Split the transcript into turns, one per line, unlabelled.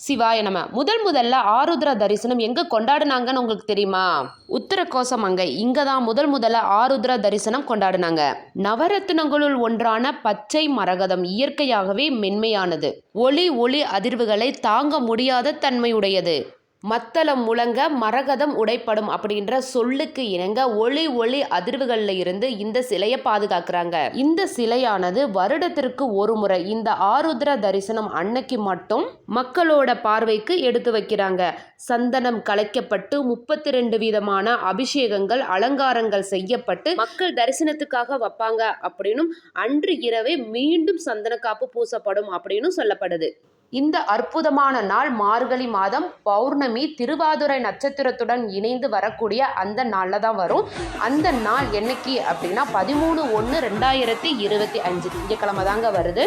சிவாய நம்ம முதல் முதல்ல ஆருத்ரா தரிசனம் எங்கே கொண்டாடுனாங்கன்னு உங்களுக்கு தெரியுமா? உத்தரகோசமங்கை இங்கே தான் முதல் முதல்ல ஆருத்ரா தரிசனம் கொண்டாடுனாங்க. நவரத்தினங்களுள் ஒன்றான பச்சை மரகதம் இயற்கையாகவே மென்மையானது. ஒளி ஒளி அதிர்வுகளை தாங்க முடியாத தன்மையுடையது. மத்தளம் முழங்க மரகதம் உடைப்படும் அப்படின்ற சொல்லுக்கு இணங்க ஒளி ஒளி அதிர்வுகளில் இருந்து இந்த சிலையை பாதுகாக்கிறாங்க. இந்த சிலையானது வருடத்திற்கு ஒரு முறை இந்த ஆருத்ர தரிசனம் அன்னைக்கு மட்டும் மக்களோட பார்வைக்கு எடுத்து வைக்கிறாங்க. சந்தனம் கலைக்கப்பட்டு முப்பத்தி ரெண்டு விதமான அபிஷேகங்கள் அலங்காரங்கள் செய்யப்பட்டு மக்கள் தரிசனத்துக்காக வைப்பாங்க அப்படின்னும் அன்று இரவே மீண்டும் சந்தன காப்பு பூசப்படும் அப்படின்னு சொல்லப்படுது. இந்த அற்புதமான நாள் மார்கழி மாதம் பௌர்ணமி திருவாதுரை நட்சத்திரத்துடன் இணைந்து வரக்கூடிய அந்த நாளில் தான் வரும். அந்த நாள் என்னைக்கு அப்படின்னா பதிமூணு ஒன்று ரெண்டாயிரத்தி இருபத்தி அஞ்சு. திங்கக்கிழமை தாங்க வருது.